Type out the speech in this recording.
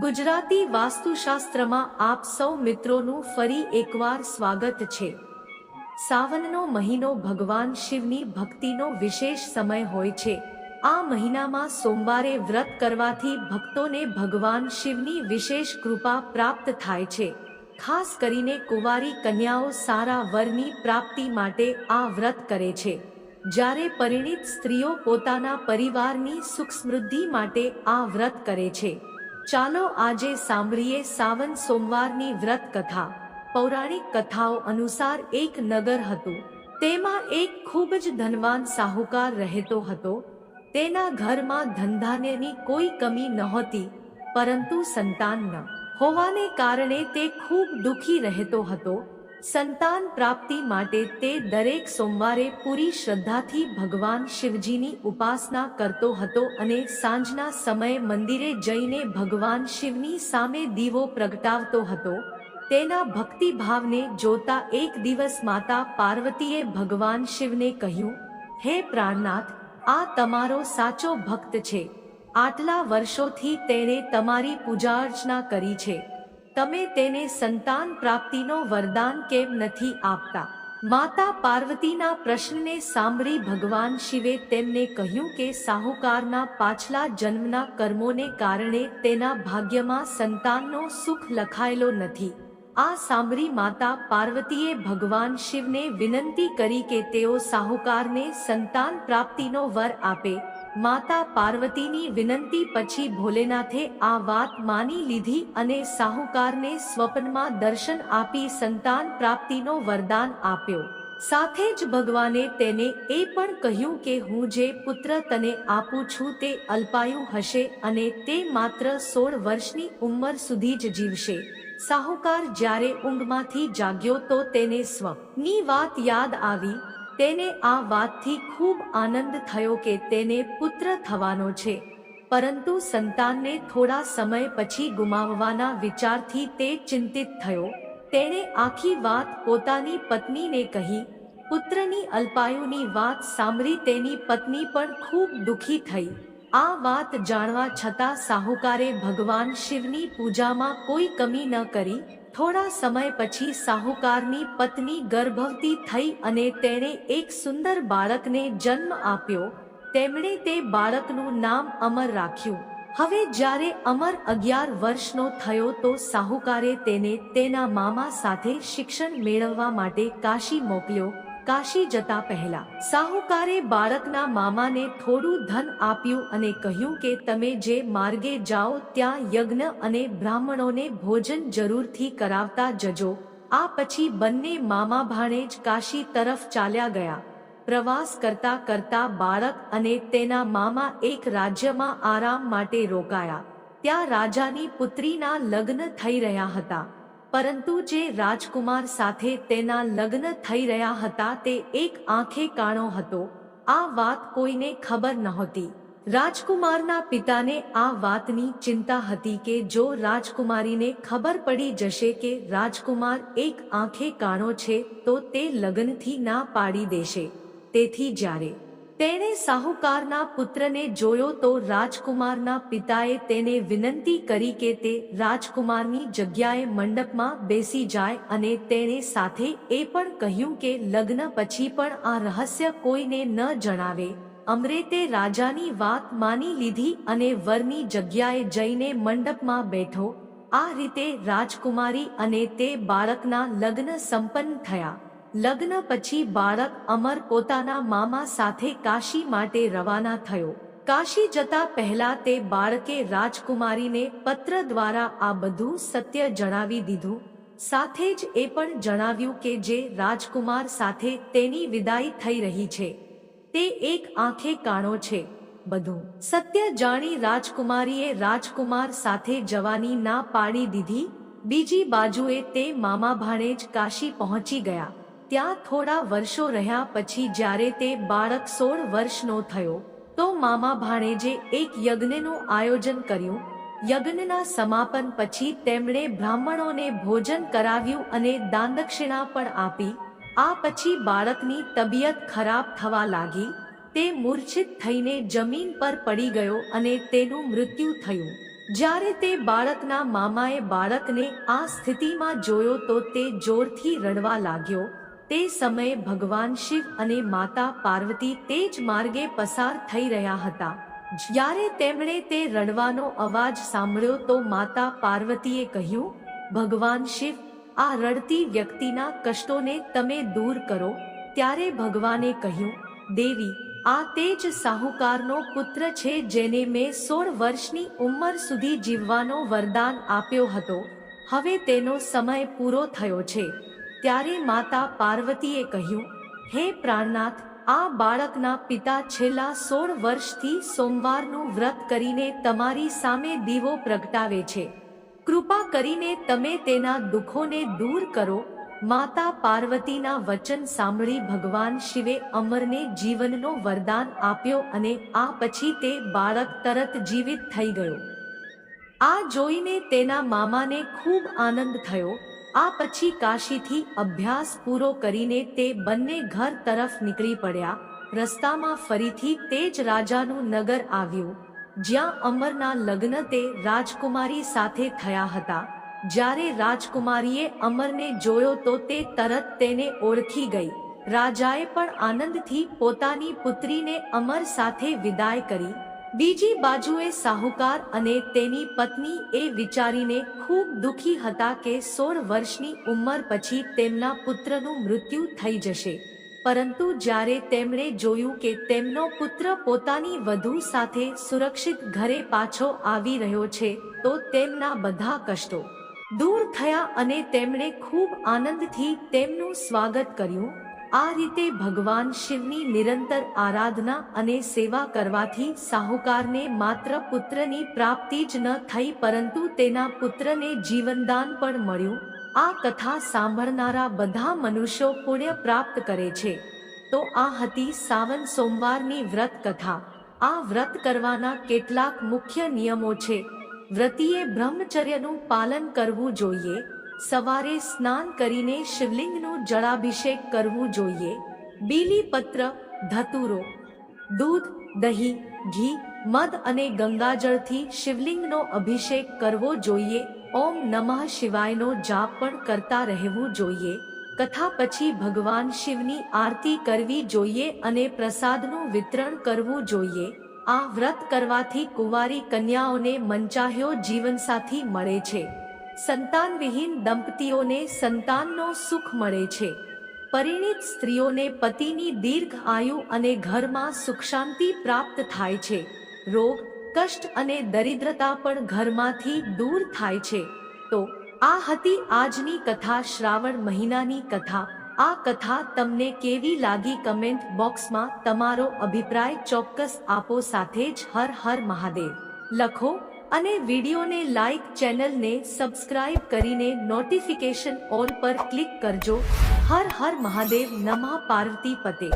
ગુજરાતી વાસ્તુશાસ્ત્રમાં આપ સૌ મિત્રોનું ફરી એકવાર સ્વાગત છે. સાવનનો મહિનો ભગવાન શિવની ભક્તિનો વિશેષ સમય હોય છે. આ મહિનામાં સોમવારે વ્રત કરવાથી ભક્તોને ભગવાન શિવની વિશેષ કૃપા પ્રાપ્ત થાય છે. ખાસ કરીને કુંવારી કન્યાઓ સારા વરની પ્રાપ્તિ માટે આ વ્રત કરે છે. જ્યારે પરિણીત સ્ત્રીઓ પોતાના પરિવારની સુખ સમૃદ્ધિ માટે આ વ્રત કરે છે. ચાલો આજે સાંભળીએ સાવન સોમવારની વ્રત કથા પૌરાણિક કથાઓ અનુસાર એક નગર હતું. તેમાં એક ખૂબ જ ધનવાન સાહુકાર રહેતો હતો. તેના ઘરમાં ધંધાનેની કોઈ કમી નહોતી, પરંતુ સંતાન ન હોવાને કારણે તે ખૂબ દુખી રહેતો હતો. સંતાન પ્રાપ્તિ માટે તે દરેક સોમવારે પૂરી શ્રદ્ધાથી ભગવાન શિવજીની ઉપાસના કરતો હતો અને સાંજના સમયે મંદિરે જઈને ભગવાન શિવની સામે દીવો પ્રગટાવતો હતો. તેના ભક્તિભાવને જોતા એક દિવસ માતા પાર્વતીએ ભગવાન શિવને કહ્યું, હે પ્રાણનાથ, આ તમારો સાચો ભક્ત છે. આટલા વર્ષોથી તેણે તમારી પૂજા અર્ચના કરી છે. તમે તેને સંતાન પ્રાપ્તિનો વરદાન કેમ નથી આપતા? માતા પાર્વતીના પ્રશ્નને સાંભળી ભગવાન શિવે તેમને કહ્યું કે સાહુકારના પાછલા જન્મના કર્મોને કારણે તેના ભાગ્યમાં સંતાનનો સુખ લખાયેલો નથી. આ સાંભળી માતા પાર્વતીએ ભગવાન શિવને વિનંતી કરી કે તેઓ સાહુકારને સંતાન પ્રાપ્તિનો વર આપે. માતા પાર્વતીની વિનંતી પછી ભોલેનાથે આ વાત માની લીધી અને સાહુકારને સ્વપ્નમાં દર્શન આપી સંતાન પ્રાપ્તિનો વરદાન આપ્યો. સાથે જ ભગવાને તેને એ પણ કહ્યું કે હું જે પુત્ર તને આપું છું તે અલ્પાયુ હશે અને તે માત્ર સોળ વર્ષની ઉંમર સુધી જ જીવશે. સાહુકાર જ્યારે ઊંઘમાંથી જાગ્યો તો તેને સ્વની વાત યાદ આવી તેને આ વાતથી ખૂબ આનંદ થયો કે તેને પુત્ર થવાનો છે. પરંતુ સંતાનને થોડા સમય પછી ગુમાવવાના વિચારથી તે ચિંતિત થયો. તેણે આખી વાત પોતાની પત્નીને કહી, પુત્રની અલ્પાયુની વાત સાંભળી તેની પત્ની પણ ખૂબ દુઃખી થઈ. આ વાત જાણવા છતાં સાહુકારે ભગવાન શિવની પૂજામાં કોઈ કમી ન કરી થોડા સમય પછી સાહુકારની પત્ની ગર્ભવતી થઈ અને તેણે એક સુંદર બાળકને જન્મ આપ્યો. તેમણે તે બાળકનું નામ અમર રાખ્યું. હવે જ્યારે અમર અગિયાર વર્ષનો થયો તો સાહુકારે તેને તેના મામા સાથે શિક્ષણ મેળવવા માટે કાશી મોકલ્યો. કાશી જતા પહેલા, સાહુકારે બાળકના મામાને થોડું ધન આપ્યું અને કહ્યું કે તમે જે માર્ગે જાઓ ત્યાં યજ્ઞ અને બ્રાહ્મણોને ભોજન જરૂરથી કરાવતા જજો. આ પછી બંને મામા જ કાશી તરફ ચાલ્યા ગયા. પ્રવાસ કરતા કરતા બાળક અને તેના મામા એક રાજ્યમાં આરામ માટે રોકાયા. ત્યાં રાજાની પુત્રીના લગ્ન થઈ રહ્યા હતા. પરંતુ જે રાજકુમાર સાથે તેના લગ્ન થઈ રહ્યા હતા તે એક આંખે કાણો હતો. આ વાત કોઈને ખબર નહોતી. રાજકુમારના પિતાને આ વાતની ચિંતા હતી કે જો રાજકુમારીને ખબર પડી જશે કે રાજકુમાર એક આંખે કાણો છે તો તે લગ્નથી ના પાડી દેશે. તેથી જ્યારે તેણે સાહુકારના પુત્રને જોયો તો રાજકુમારના પિતાએ તેને વિનંતી કરી કે તે રાજકુમારની જગ્યાએ મંડપમાં બેસી જાય અને તેણે સાથે એ પણ કહ્યું કે લગ્ન પછી પણ આ રહસ્ય કોઈને ન જણાવે. અમરેતે રાજાની વાત માની લીધી અને વરની જગ્યાએ જઈને મંડપમાં બેઠો. આ રીતે રાજકુમારી અને તે બાળકના લગ્ન સંપન્ન થયા. લગ્ન પછી બાળક અમર પોતાના મામા સાથે કાશી માટે રવાના થયો. કાશી જતા પહેલા તે બાળકે રાજકુમારીને પત્ર દ્વારા આ બધું સત્ય જણાવી દીધું. સાથે જ એ પણ જણાવ્યું કે જે રાજકુમાર સાથે તેની વિદાય થઈ રહી છે. તે એક આંખે કાણો છે. બધું સત્ય જાણી રાજકુમારીએ રાજકુમાર સાથે જવાની ના પાડી દીધી. બીજી બાજુએ તે મામા જ કાશી પહોંચી ગયા. ત્યાં થોડા વર્ષો રહ્યા પછી જ્યારે તે બાળક સોળ વર્ષનો થયો, તો મામા ભાણેજે એક યજ્ઞનું આયોજન કર્યું. યજ્ઞના સમાપન પછી તેમણે બ્રાહ્મણોને ભોજન કરાવ્યું અને દાનદક્ષિણા પણ આપી. આ પછી બાળકની તબિયત ખરાબ થવા લાગી. તે મૂર્છિત થઈને જમીન પર પડી ગયો અને તેનું મૃત્યુ થયું. જ્યારે તે બાળકના મામાએ બાળકને આ સ્થિતિમાં જોયો તો તે જોરથી રડવા લાગ્યો. તે સમયે ભગવાન શિવ અને માતા પાર્વતી તે જ માર્ગે પસાર થઈ રહ્યા હતા. જ્યારે તેમણે તે રડવાનો અવાજ સાંભળ્યો તો માતા પાર્વતીએ કહ્યું, ભગવાન શિવ, આ રડતી વ્યક્તિના કષ્ટોને તમે દૂર કરો. ત્યારે ભગવાને કહ્યું, દેવી, આ તે જ સાહુકારનો પુત્ર છે જેને મેં સોળ વર્ષની ઉંમર સુધી જીવવાનો વરદાન આપ્યો હતો. હવે તેનો સમય પૂરો થયો છે. ત્યારે માતા પાર્વતીએ કહ્યું, હે પ્રાણનાથ, આ બાળકના પિતા છેલ્લા સોળ વર્ષથી સોમવારનું વ્રત કરીને તમારી સામે દીવો પ્રગટાવે છે. કૃપા કરીને તમે તેના દુઃખોને દૂર કરો. માતા પાર્વતીના વચન સાંભળી ભગવાન શિવે અમરને જીવનનો વરદાન આપ્યો અને આ પછી તે બાળક તરત જીવિત થઈ ગયો. આ જોઈને તેના મામાને ખૂબ આનંદ થયો આ પછી કાશીથી અભ્યાસ પૂરો કરીને તે બંને ઘર તરફ નીકળી પડ્યા. રસ્તામાં ફરીથી તે જ રાજાનું નગર આવ્યું, જ્યાં અમરના લગ્ન તે રાજકુમારી સાથે થયા હતા. જ્યારે રાજકુમારીએ અમરને જોયો તો તે તરત તેને ઓળખી ગઈ. રાજાએ પણ આનંદથી પોતાની પુત્રીને અમર સાથે વિદાય કરી. બીજી બાજુએ સાહુકાર અને તેની પત્ની એ વિચારીને ખૂબ દુખી હતા કે સોળ વર્ષની ઉંમર પછી તેમના પુત્રનું મૃત્યુ થઈ જશે. પરંતુ જ્યારે તેમણે જોયું કે તેમનો પુત્ર પોતાની વધુ સાથે સુરક્ષિત ઘરે પાછો આવી રહ્યો છે, તો તેમના બધા કષ્ટો દૂર થયા અને તેમણે ખૂબ આનંદથી તેમનું સ્વાગત કર્યું. આ રીતે ભગવાન શિવની નિરંતર આરાધના અને સેવા કરવાથી સાહુકારને માત્ર પુત્રની પ્રાપ્તિ જ ન થઈ પરંતુ તેના પુત્રને જીવનદાન પણ મળ્યું. આ કથા સાંભળનારા બધા મનુષ્યો પુણ્ય પ્રાપ્ત કરે છે. તો આ હતી સાવન સોમવારની વ્રત કથા. આ વ્રત કરવાના કેટલાક મુખ્ય નિયમો છે. વ્રતીએ બ્રહ્મચર્યનું પાલન કરવું જોઈએ. સવારે સ્નાન કરીને શિવલિંગનો જળાભિષેક કરવું જોઈએ. બીલીપત્ર, ધતુરો, દૂધ, દહીં, ઘી, મધ અને ગંગાજળથી શિવલિંગનો અભિષેક કરવો જોઈએ. ઓમ નમઃ શિવાયનો જાપ પણ કરતા રહેવું જોઈએ. કથા પછી ભગવાન શિવની આરતી કરવી જોઈએ અને પ્રસાદનું વિતરણ કરવું જોઈએ. આ વ્રત કરવાથી કુંવારી કન્યાઓને મંચાહ્યો જીવનસાથી મળે છે. સંતાનવિહીન દંપતીઓને સંતાનનો સુખ મળે છે. પરિણીત સ્ત્રીઓને પતિની દીર્ઘ આયુ અને ઘરમાં સુખ શાંતિ પ્રાપ્ત થાય છે. રોગ, કષ્ટ અને દરિદ્રતા પણ ઘરમાંથી દૂર થાય છે. તો, આ હતી આજની કથા શ્રાવણ મહિનાની કથા. આ કથા તમને કેવી લાગી કમેન્ટ બોક્સમાં તમારો અભિપ્રાય ચોક્કસ આપો સાથે જ હર હર મહાદેવ. લખો અને વિડીયોને લાઈક ચેનલને સબસ્ક્રાઇબ કરીને નોટિફિકેશન ઓલ પર ક્લિક કરજો. હર હર મહાદેવ નમઃ પાર્વતી પતે.